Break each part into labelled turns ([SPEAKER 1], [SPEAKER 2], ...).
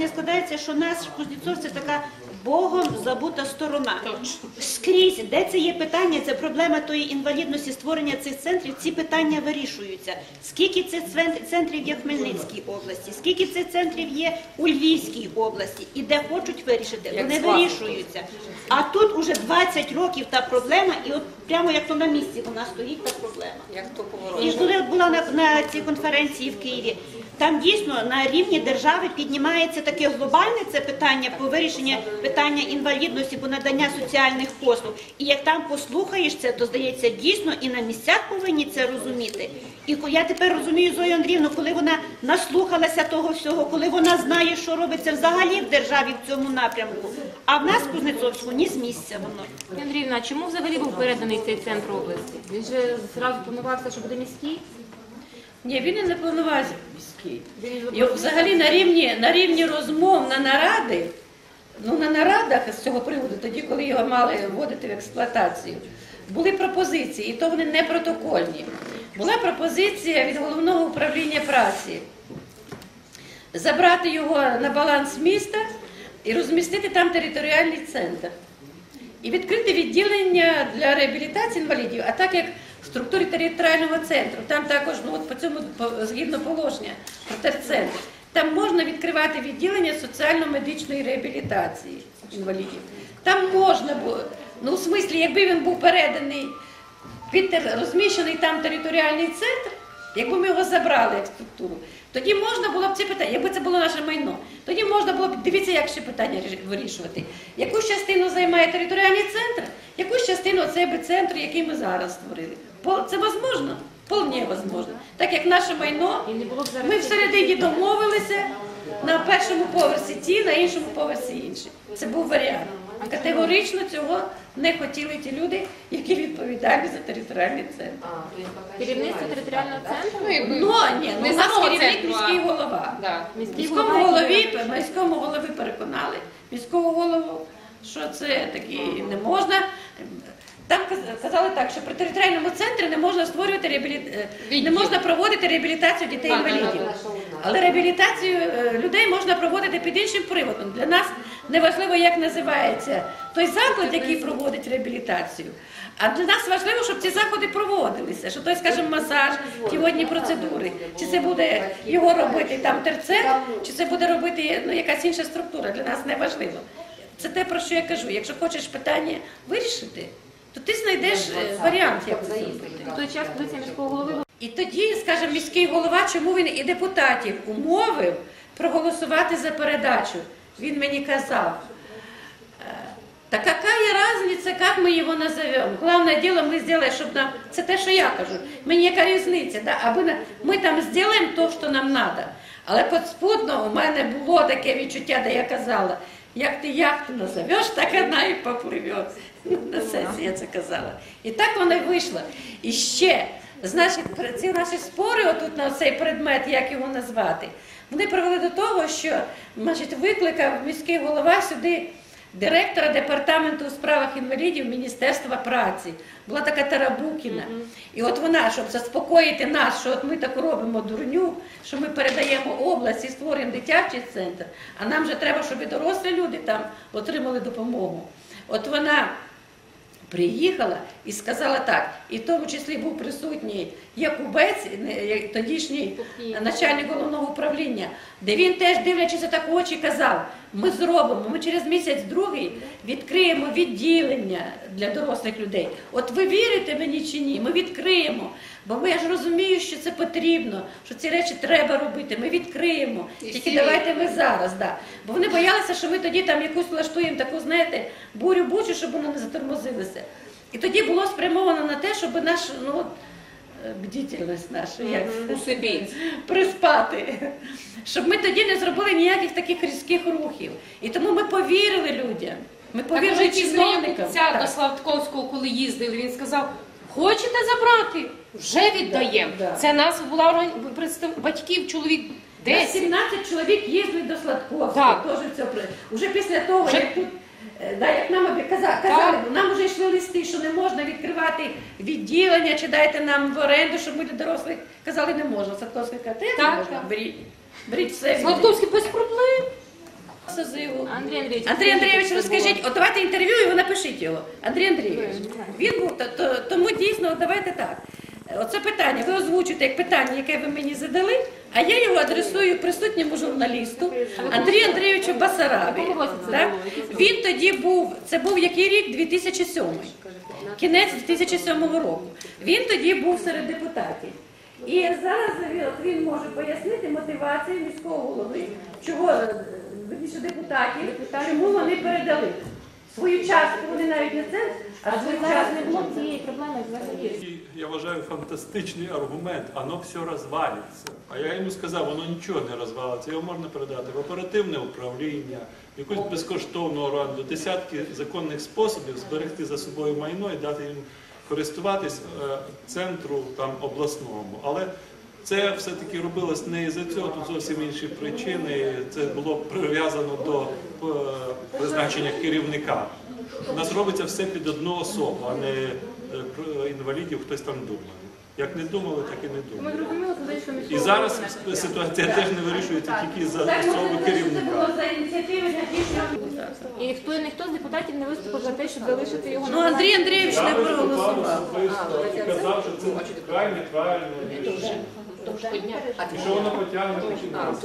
[SPEAKER 1] враження складається, що наш Кузнєцов це така Богом забута сторона. Скрізь, де це є питання, це проблема тої інвалідності, створення цих центрів, ці питання вирішуються. Скільки цих центрів є в Хмельницькій області, скільки цих центрів є у Львівській області, і де хочуть вирішити, вони вирішуються. А тут уже 20 років та проблема, і от прямо як то на місці вона стоїть та проблема.
[SPEAKER 2] Як то
[SPEAKER 1] І
[SPEAKER 2] поворот.
[SPEAKER 1] коли от була на, на цій конференції в Києві, там дійсно на рівні держави піднімається таке глобальне це питання по вирішенню питання інвалідності, по надання соціальних послуг. І як там послухаєш це, то здається, дійсно і на місцях повинні це розуміти. І я тепер розумію Зою Андріївну, коли вона наслухалася того всього, коли вона знає, що робиться взагалі в державі в цьому напрямку. А в нас в ні з місця воно.
[SPEAKER 3] Андріївна, чому взагалі був переданий цей центр області? Він же зразу планувався, що буде міський.
[SPEAKER 4] Ні, він і не планувався міський. І взагалі на рівні, на рівні розмов на наради, ну на нарадах з цього приводу, тоді, коли його мали вводити в експлуатацію, були пропозиції, і то вони не протокольні. Була пропозиція від головного управління праці забрати його на баланс міста і розмістити там територіальний центр. І відкрити відділення для реабілітації інвалідів, а так як в структурі територіального центру, там також, ну от по цьому згідно положення про там можна відкривати відділення соціально-медичної реабілітації інвалідів. Там можна було, ну в смислі, якби він був переданий під розміщений там територіальний центр, якби ми його забрали як структуру, тоді можна було б ці питання, якби це було наше майно, тоді можна було б дивіться, як ще питання вирішувати. Якусь частину займає територіальний центр, якусь частину цей би центр, який ми зараз створили. По- Це можливо? Вполне возможно. Так як наше майно, ми всередині домовилися на першому поверсі ті, на іншому поверсі інші. Це був варіант. Категорично цього не хотіли ті люди, які відповідальні за територіальний центр.
[SPEAKER 3] Керівництво територіального центру.
[SPEAKER 2] Ну,
[SPEAKER 4] Ну ні, ну, у нас керівник міський голова.
[SPEAKER 2] Да.
[SPEAKER 4] Міському голові, міському голови переконали, міського голову, що це такі не можна. Там казали так, що при територіальному центрі не можна створювати реабілі... е, не можна проводити реабілітацію дітей інвалідів. Але реабілітацію е, людей можна проводити під іншим приводом. Для нас не важливо, як називається той заклад, який проводить реабілітацію. А для нас важливо, щоб ці заходи проводилися. Що той, скажімо, масаж, ті водні процедури. Чи це буде його робити там терцет, чи це буде робити ну, якась інша структура. Для нас не важливо. Це те, про що я кажу. Якщо хочеш питання вирішити, то ти знайдеш е, варіант, як це зробити.
[SPEAKER 3] В той час позиція міського голови була
[SPEAKER 4] І тоді, скажімо, міський голова, чому він і депутатів умовив проголосувати за передачу. Він мені казав. е, Та какая разница, как мы его назовем? Главное дело мы сделаем, чтобы нам... Це те, що я кажу. Мені яка різниця, да? аби на- ми там зробимо то, що нам треба. Але подспудно у мене було таке відчуття, де я казала, як ти яхту назовеш, так вона і попливе. На сесії я це казала. І так вона й вийшла. І ще, значить, при- ці наші спори отут на цей предмет, як його назвати, вони привели до того, що значить, викликав міський голова сюди директора департаменту у справах інвалідів Міністерства праці. Була така Тарабукіна. І от вона, щоб заспокоїти нас, що от ми так робимо дурню, що ми передаємо область і створюємо дитячий центр, а нам же треба, щоб і дорослі люди там отримали допомогу. От вона приїхала і сказала так, і в тому числі був присутній Якубець, тодішній начальник головного управління, де він теж, дивлячись так в очі, казав: ми зробимо, ми через місяць другий відкриємо відділення для дорослих людей. От ви вірите мені чи ні? Ми відкриємо. Бо я ж розумію, що це потрібно, що ці речі треба робити. Ми відкриємо. Тільки давайте ми зараз. Да. Бо вони боялися, що ми тоді там якусь влаштуємо таку, знаєте, бурю бучу, щоб вони не затормозилися. І тоді було спрямовано на те, щоб наш, ну, от, е, бдительність наша, як
[SPEAKER 2] Усибіть.
[SPEAKER 4] приспати. Щоб ми тоді не зробили ніяких таких різких рухів. І тому ми повірили людям. Ми повірили чиновникам. Так.
[SPEAKER 2] до Славковського, коли їздили, він сказав, хочете забрати? Вже віддаємо.
[SPEAKER 4] Да, да.
[SPEAKER 2] Це нас була представ... батьків, чоловік
[SPEAKER 4] Десь
[SPEAKER 2] 10.
[SPEAKER 4] 17 чоловік їздили до Сладковського.
[SPEAKER 2] Так.
[SPEAKER 4] Теж це при- Уже після того,
[SPEAKER 2] Вже-
[SPEAKER 4] як тут. е, Да, як нам обі- каза- казали, бо нам вже йшли листи, що не можна відкривати відділення, чи дайте нам в оренду, щоб ми для дорослих казали, не можна. Садковський каже, «Та як не можна,
[SPEAKER 2] так.
[SPEAKER 4] беріть, беріть все.
[SPEAKER 2] Славковський без проблем.
[SPEAKER 3] Андрій Андрійович,
[SPEAKER 4] Андрій Андрійович, розкажіть, от давайте інтерв'ю і ви напишіть його. Андрій Андрійович, він був, то, то, тому дійсно, давайте так. Оце питання, ви озвучуєте як питання, яке ви мені задали, а я його адресую присутньому журналісту Андрію Андрійовичу Басарабі. Так? Він тоді був, це був який рік? 2007. Кінець 2007 року. Він тоді був серед депутатів. І зараз він- може пояснити мотивацію міського голови, чого е, депутатів, чому вони передали. Свою частку вони навіть не це, а свою частку.
[SPEAKER 3] не було цієї проблеми взагалі?
[SPEAKER 5] Я вважаю фантастичний аргумент, оно все розвалиться. А я йому сказав, воно нічого не розвалиться. Його можна передати в оперативне управління, якусь безкоштовну оренду, десятки законних способів зберегти за собою майно і дати їм користуватись е, центру там обласному. Але це все-таки робилось не із-за цього, тут зовсім інші причини. Це було прив'язано до е, призначення керівника. У нас робиться все під одну особу, а не про інвалідів хтось там думає. Як не думали, так і не
[SPEAKER 3] Ми
[SPEAKER 5] думали.
[SPEAKER 3] зрозуміли, туди, що
[SPEAKER 5] І зараз ситуація теж не вирішується тільки за особи керівника.
[SPEAKER 4] за ініціативи.
[SPEAKER 3] І ніхто, ніхто з депутатів не виступив за те, щоб залишити його
[SPEAKER 4] Ну, Андрій Андрійович не
[SPEAKER 5] Я виступав
[SPEAKER 4] проголосував.
[SPEAKER 5] і казав, що це крайне неправильно рішення. І що воно потягне таким чином.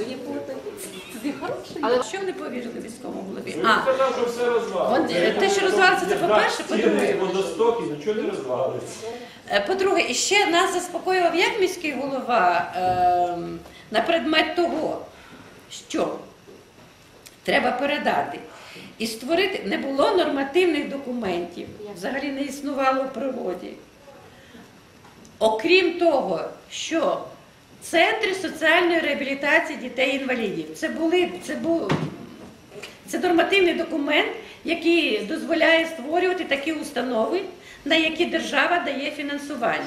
[SPEAKER 4] Але що не повірили міському голові?
[SPEAKER 5] Він
[SPEAKER 4] А,
[SPEAKER 5] сказав, що все розвалиться.
[SPEAKER 4] Вон, те, що розвалиться, це по-перше, по-друге.
[SPEAKER 5] Водостоки, нічого не розвалиться.
[SPEAKER 4] Е, По-друге, і ще нас заспокоював як міський голова ем, на предмет того, що треба передати і створити. Не було нормативних документів, взагалі не існувало в природі. Окрім того, що центри соціальної реабілітації дітей-інвалідів це це це нормативний документ, який дозволяє створювати такі установи, на які держава дає фінансування.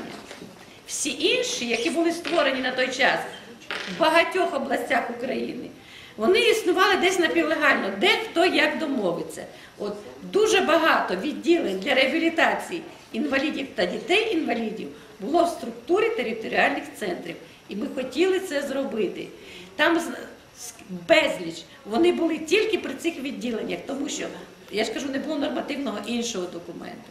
[SPEAKER 4] Всі інші, які були створені на той час в багатьох областях України, вони існували десь напівлегально, де хто як домовиться. От дуже багато відділень для реабілітації інвалідів та дітей-інвалідів було в структурі територіальних центрів. І ми хотіли це зробити. Там безліч. Вони були тільки при цих відділеннях, тому що, я ж кажу, не було нормативного іншого документу.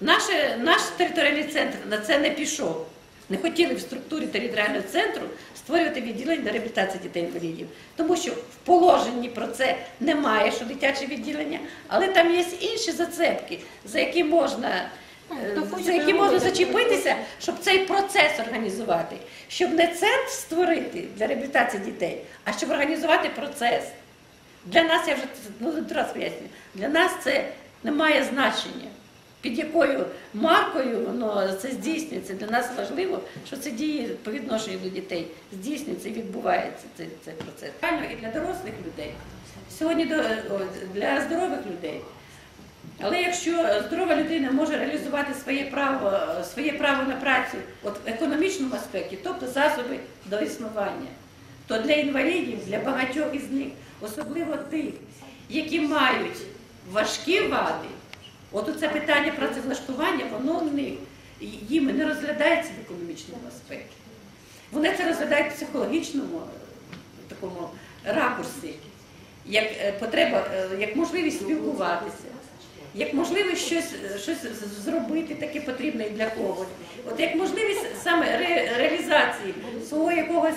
[SPEAKER 4] Наше, наш територіальний центр на це не пішов. Не хотіли в структурі територіального центру створювати відділення для реабілітації дітей-інвалідів, тому що в положенні про це немає, що дитяче відділення, але там є інші зацепки, за які можна. Е, За які
[SPEAKER 3] той
[SPEAKER 4] можна зачепитися, щоб цей процес організувати, щоб не центр створити для реабілітації дітей, а щоб організувати процес. Для нас я вже ну, раз пояснюю, для нас це не має значення. Під якою маркою воно це здійснюється. Для нас важливо, що це діє по відношенню до дітей, здійснюється і відбувається цей, цей процес. І для дорослих людей. Сьогодні для здорових людей. Але якщо здорова людина може реалізувати своє право, своє право на працю от в економічному аспекті, тобто засоби до існування, то для інвалідів, для багатьох із них, особливо тих, які мають важкі вади, от це питання працевлаштування, воно в них їм не розглядається в економічному аспекті. Вони це розглядають в психологічному е, такому ракурсі, як е, потреба, е, як можливість спілкуватися, як можливість щось, щось зробити таке потрібне для когось. От як можливість саме ре- реалізації свого якогось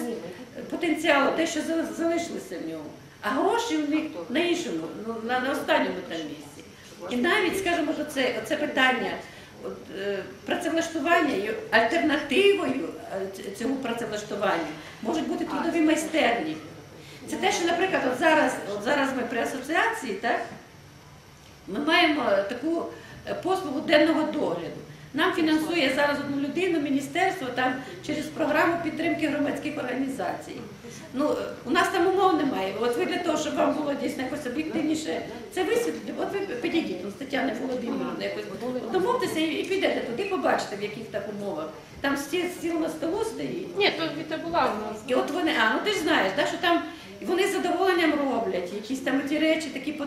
[SPEAKER 4] потенціалу, те, що за- залишилося в ньому. А гроші у них на іншому, ну, на, на останньому там місці. І навіть, скажімо, що це, це питання от, е, працевлаштування альтернативою е, ц- цьому працевлаштуванню можуть бути трудові майстерні. Це те, що, наприклад, от зараз, от зараз ми при асоціації, так, ми маємо таку е, послугу денного догляду. Нам фінансує зараз одну людину міністерство там через програму підтримки громадських організацій. Ну, е, у нас там умов немає. От ви для того, щоб вам було дійсно якось об'єктивніше це висвітлити, от ви підійдіть ну, Тетяни Володимирівни, якось домовтеся і підете туди, побачите, в яких так умовах. Там стіл, стіл на столу стоїть.
[SPEAKER 3] Ні, то Віта була у нас.
[SPEAKER 4] І от вони, а ну ти ж знаєш, да, що там вони з задоволенням роблять якісь там ті речі, такі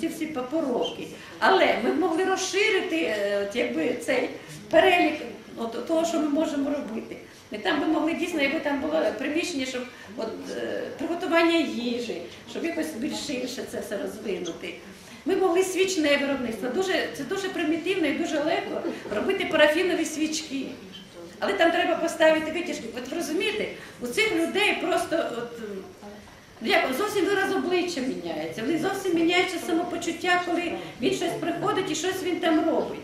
[SPEAKER 4] ці всі по- поробки. Але ми б могли розширити е, от, якби цей перелік от, того, що ми можемо робити. Ми там би могли дійсно, якби там було приміщення, щоб от, е, приготування їжі, щоб якось більш ширше це все розвинути. Ми могли свічне виробництво. Дуже, це дуже примітивно і дуже легко робити парафінові свічки. Але там треба поставити витяжки. От розумієте, у цих людей просто от, як, зовсім вираз обличчя міняється. Вони зовсім міняється самопочуття, коли він щось приходить і щось він там робить.